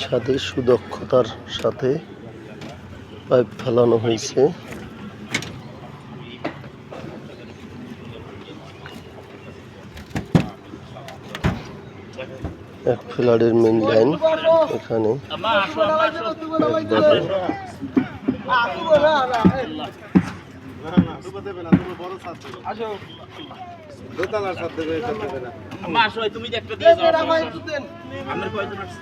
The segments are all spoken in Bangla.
ছাদে সুদক্ষতার সাথে পাইপ ফেলানো হয়েছে এক ফ্ল্যাটের মেন লাইন এখানে দোতলার ছাদ দেবে এটা দেবে না মা আসো। তুমি যে একটা দিয়ে যাও আপনার কয়জন আসছে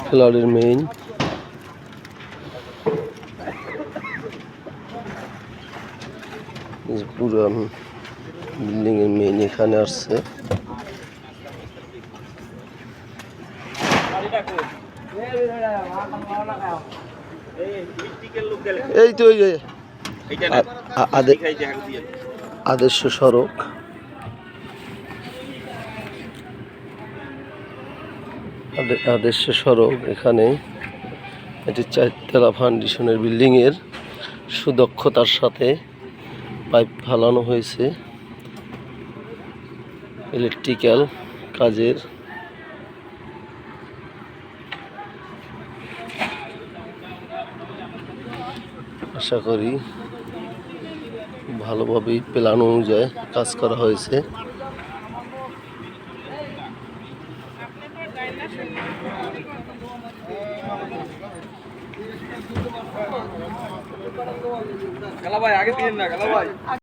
ফ্ল্যাটের মেইন পুরো বিল্ডিং এর মেইন এখানে আসছে। এই তো আদর্শ সড়ক আদর্শ সড়ক এখানে এটি চারতলা ফাউন্ডেশনের বিল্ডিংয়ের সুদক্ষতার সাথে পাইপ ফালানো হয়েছে। ইলেকট্রিক্যাল কাজের আশা করি ভালোভাবেই প্ল্যান অনুযায়ী কাজ করা হয়েছে। গালা ভাই আগে দিন না কালা ভাই।